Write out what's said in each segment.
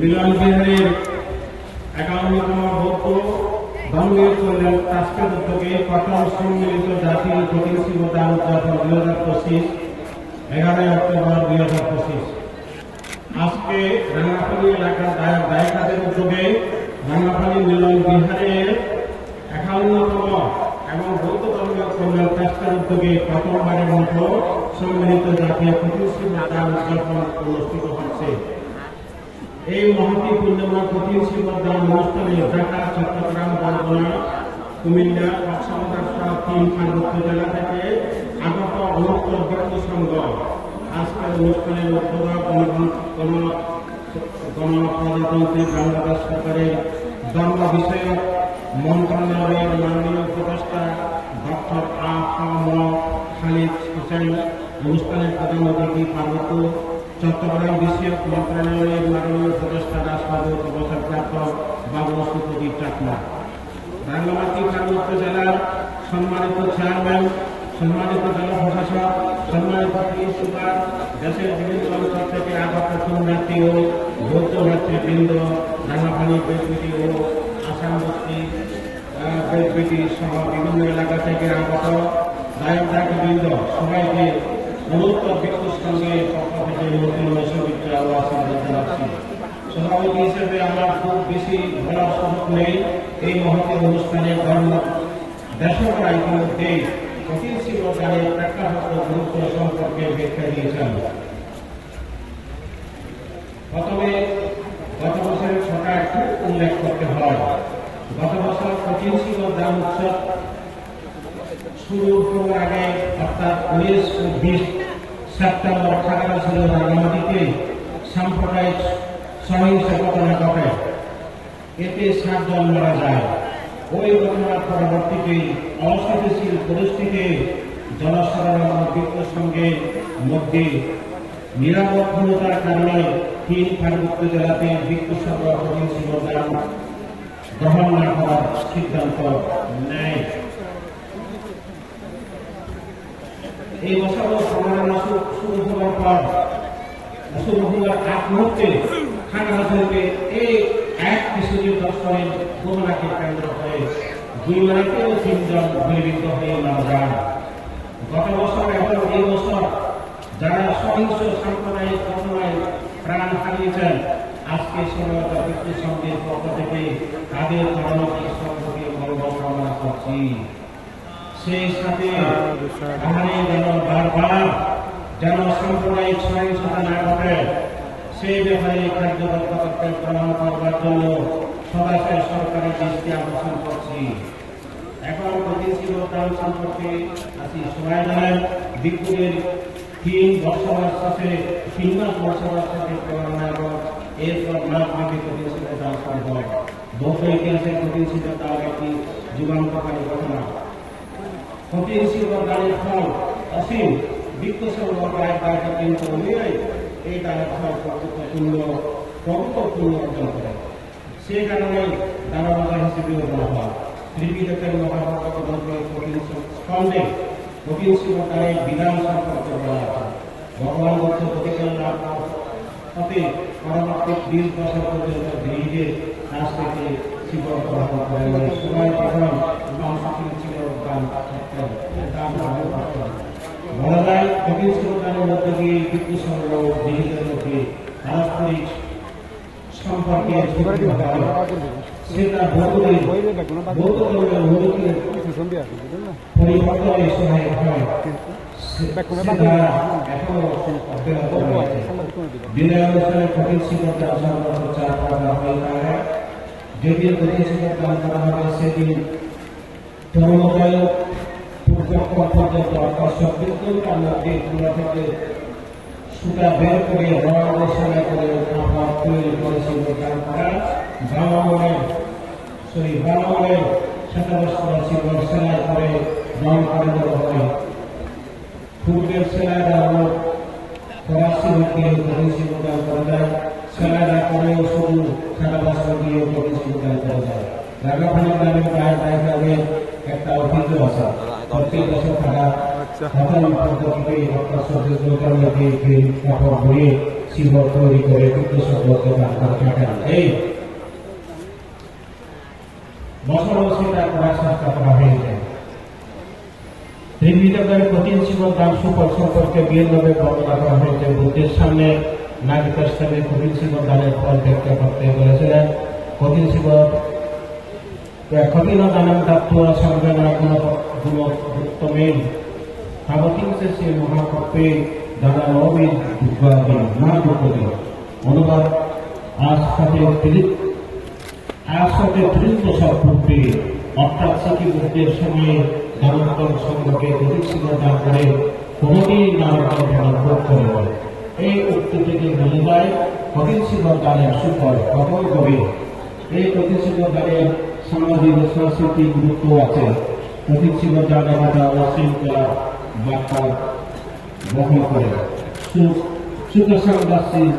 মিলন বিহারের একান্নতম বৌদ্ধ ধর্মীয় কল্যাণ ট্রাস্টের উদ্যোগে প্রথম সম্মিলিত জাতীয় কঠিন শিবদান উদযাপন দুই হাজার পঁচিশ, এগারোই অক্টোবর দুই হাজার পঁচিশ। আজকে রাঙ্গাপালি এলাকার গায়ক গায়িকাদের উদ্যোগে রাঙ্গাপালি মিলন বিহারের একান্নতম এবং বৌদ্ধ ধর্মীয় কল্যাণ ট্রাস্টের প্রথমবারের মতো সম্মিলিত জাতীয় কঠিন শিবদান উদযাপন অনুষ্ঠিত হচ্ছে। এই মহতি পূর্ণিমা কঠিন শিবদান অনুষ্ঠানে ঢাকা চট্টগ্রাম বরগুনা, কুমিল্লা সহ তিন পার্বত্য জেলা থেকে আগত অনন্ত ব্যক্তি সংঘ। আজকের অনুষ্ঠানের গণপ্রজাতন্ত্রী বাংলাদেশ সরকারের ধর্ম বিষয়ক মন্ত্রণালয়ের মাননীয় উপদেষ্টা ডক্টর আহম খালিদ হোসেন অনুষ্ঠানের প্রধান অতিথি পার্বত্য চট্টগ্রাম বিষয়ক মন্ত্রণালয়ের মাননীয় উপদেষ্টা রাজবাবু অবসরপ্রাপ্ত বাবু সুপ্রদীপ চাকমা। রাঙ্গামাটি পার্বত্য জেলার সম্মানিত চেয়ারম্যান, সম্মানিত জেলা প্রশাসক, সম্মানিত পুলিশ সুপার, দেশের বিভিন্ন অঞ্চল থেকে আগত পুণ্যার্থী ও বৌদ্ধ ভাতৃবৃন্দ রাঙ্গাপানি বেদবিটি ও আসাম বস্তি বেদবিটি সহ বিভিন্ন এলাকা থেকে আগত গায়ক ডাকবৃন্দ সবাইকে গুরুত্ব বিক্ষুর সঙ্গে পক্ষ থেকে বিশ্ববিদ্যালয় ও আশীর্বাদ জানাচ্ছি। সভাপতি হিসেবে আমার খুব বেশি বলার সুযোগ নেই। এই মহতি অনুষ্ঠানের ধর্ম দেশকরা ইতিমধ্যে কঠিন গানের প্রেক্ষাপট গুরুত্ব সম্পর্কে ব্যাখ্যা দিয়েছেন। প্রথমে গত বছরের ছটা একটু উল্লেখ করতে হয়। গত বছর কঠিন শিল্প উৎসব শুরু হওয়ার আগে অর্থাৎ উনিশ ও বিশ সেপ্টেম্বর খাগড়া ছিল রাঙ্গামাটিতে সাম্প্রদায়িক সহিংস ঘটনা ঘটে এতে সাতজন মারা যায়। ওই ঘটনার পরবর্তীতে অস্থিতিশীল পরিস্থিতি জনসাধারণ বিক্ষোভ সঙ্গে মধ্যে নিরাপত্তার কারণে তিন পার্বত্য জেলাতে বিক্ষোভ সংগ্রহ ছিল গ্রহণ না করার সিদ্ধান্ত নেয়। এই বছর সমাধান শুরু হওয়ার পর হওয়ার আগ মুহূর্তে খাগড়াছড়িতে এই এক কৃষি দর্শনের ঘটনাকে কেন্দ্র দুই নারীতে তিনজন হয়ে যান গত বছর এই বছর যারা সহিংস সাম্প্রদায়িক ঘটনায় প্রাণ হারিয়েছেন আজকে সঙ্গের পক্ষ থেকে তাদের সম্পর্কে মঙ্গল কামনা করছি সেই সাথে আমাদের যেন বারবার যেন সাম্প্রদায়িক সহিংসতা না ঘটে, সেই ব্যাপারে কার্যকর পদক্ষেপ গ্রহণ করবার জন্য সদস্য সরকারের দৃষ্টি আকর্ষণ করছি। এখন প্রতিশীল প্রাণ সম্পর্কে আছি সবাই জানেন বিক্ষুদের তিন বছর শেষে, তিন মাস বছর শেষে করোনা এবং এরপর মাস ব্যাপী প্রতিশীল দান সম্ভব বৌদ্ধ ইতিহাসে প্রতিশীল একটি যুগান্তকারী ঘটনা। প্রতিশীল দানের ফল অসীম। বিক্ষোভ এক দায়িত্ব কিন্তু অনুযায়ী এই দানের ফল প্রভুত্বপূর্ণ প্রভুত্বপূর্ণ অর্জন করে। সে কারণে দানবাজার হিসেবেও বলা হয়। ত্রিপিটকের মহাভারত গ্রন্থের কঠিন স্কন্ধে শিবকারের বিধান সম্পর্কে বলা আছে। ভগবান বলছে প্রতিকার লাভ হতে পরবর্তী বিশ বছর পর্যন্ত ধীরে কাছ থেকে শিব গ্রহণ করে মানে সময় বাংশীল ছিল গান থাকতেন গান গ্রহণ করতেন বলা যায় কঠিন শিবকারের মধ্যে দিয়ে বিদ্যুৎ সংগ্রহ ধীরের মধ্যে পারস্পরিক সম্পর্কে সেটা বহুদিন বহু পরিবর্তনের সহায়ক হয়। সম্পর্ক চার করা পূর্বক পর্যন্ত সবদিন মধ্যে চূড়া থেকে সুতা বের করে রঙের সময় করে কাপড় তৈরি করে শিল্প দান করা? ব্রাহ্মণের সরি ব্রাহ্মণের শিল্প সেলাই করে, রং করে দেওয়া হয়। পূর্বের সেলাইরা হল ফরাসি শিল্প দান করা যায় সেলাইরা করেও শুধু শতবস্ত্র দিয়ে দান করা যায় রাগাফানি গ্রামের প্রায় প্রায় একটা ঐতিহ্য আছে। প্রত্যেক বছর তারা প্রথম পদ্ধতিতে অর্থাৎ সহ্য মধ্যে কাপড় ধরিয়ে শিবর দান সুফল সম্পর্কে বিয়েভাবে বর্ণনা করা হয়েছে বুদ্ধির সামনে নাগরিকের সামনে কঠিন শিবর দানের ফল ব্যক্ত করতে বলেছিলেন কঠিন শিবর কঠিন দাനം তত্ত্ব সংবেদনা গুণ গুণ উত্তমেন সাবকিংসে সে মহাকপ্পে দাদা নবীন দুর্গাদিন মা অনুবাদ আজ সাথে ত্রিত আজ সাথে ত্রিত সব পূর্বে অর্থাৎ সিকি বুদ্ধের সময়ে দানোত্তর সংঘকে প্রতিষ্ঠিত দান করে কোনদিন দান ভোগ করে বলে এই উক্তি থেকে বোঝা যায় প্রতিষ্ঠিত দানের সুফল কত গভীর। এই প্রতিষ্ঠিত দানের সামাজিক ও সাংস্কৃতিক গুরুত্ব আছে। প্রতিষ্ঠিত দান আমাদের অশৃঙ্খলা বার্তা বহন করে। সু- সুখ সংঘর্ষী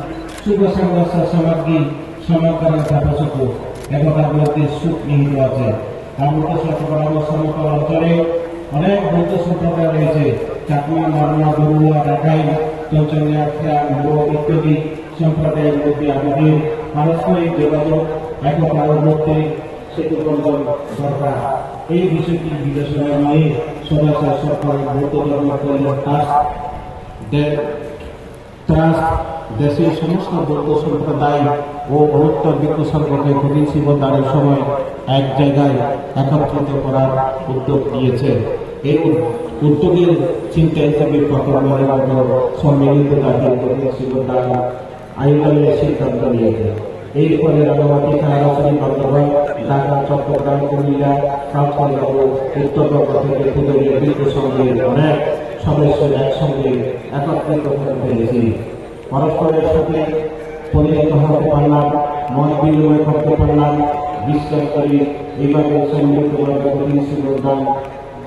সুখ সংঘর্ষ সামগ্রী সমাকরণ তাপসুখ একতার মধ্যে সুখ নিহিত আছে। কামরূপ শতকরণ সমতল অঞ্চলে অনেক বৌদ্ধ সম্প্রদায় রয়েছে। চাকমা মারমা বড়ুয়া রাখাই চৌচন্যা খেয়া মোড় ইত্যাদি সম্প্রদায়ের মধ্যে আমাদের পারস্পরিক যোগাযোগ একতার মধ্যে এই বিষয়টি বিবেচনা নিয়ে সদাচার সরকার বৌদ্ধ ধর্ম কল্যাণ ট্রাস্ট দেশের সমস্ত বৌদ্ধ সম্প্রদায় ও অনুত্তর বিজ্ঞ কঠিন শিবদানের সময় এক জায়গায় একত্রিত করার উদ্যোগ নিয়েছে। এই উদ্যোগের চিন্তা হিসেবে মতো সম্মিলিত জাতীয় কঠিন আয়োজনের সিদ্ধান্ত নিয়েছে। এই ফলে রাঙামাটি খানাগাছারি বান্দরবান ঢাকা চট্টগ্রাম কুমিল্লা ও উত্তরবঙ্গ থেকে খুদরে বিদ্য সংঘের অনেক সদস্য একসঙ্গে একত্রিত হতে পেরেছি পরস্পরের সাথে পরিণত হতে পারলাম মত বিনিময় করতে পারলাম বিশ্বাস করি এইভাবে সম্মিলিতভাবে কঠিন শিবদান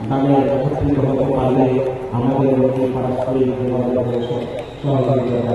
দানে একত্রিত হতে পারলে আমাদের সহযোগিতা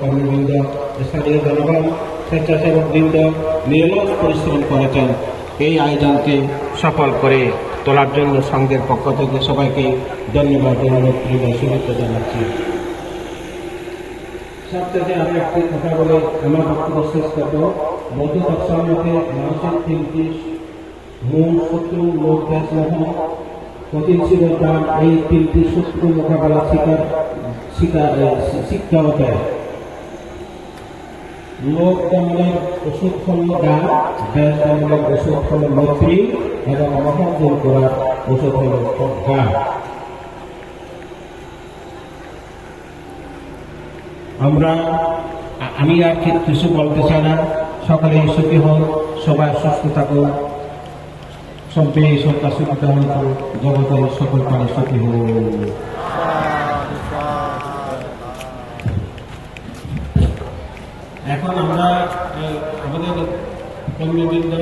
কর্মবৃন্দ, স্থানীয় জনগণ, স্বেচ্ছাসেবক বৃন্দ নিরলস পরিশ্রম করেছেন। এই আয়োজনকে সফল করে তোলার জন্য সংঘের পক্ষ থেকে সবাইকে ধন্যবাদ প্রিয় শুভেচ্ছা জানাচ্ছি। সবথেকে আমি একটি কথা বলে আমার বক্তব্য শেষ করব। বৌদ্ধ দর্শন মতে মানুষের তিনটি মূল এই তিনটি শত্রু মোকাবেলা শিকার ওষুধ দমনের ওষুধ মৈত্রী এবং করার ওষুধ শ্রদ্ধা আমরা আমি আর কিছু বলতে চাই না। সকালে সুখী হন সবাই সুস্থ থাকুন সবে সত্তা সুখিতা হন্ত জগতের সকল প্রাণী সুখী হোক। এখন আমরা আহ, আমাদের কর্মীবৃন্দ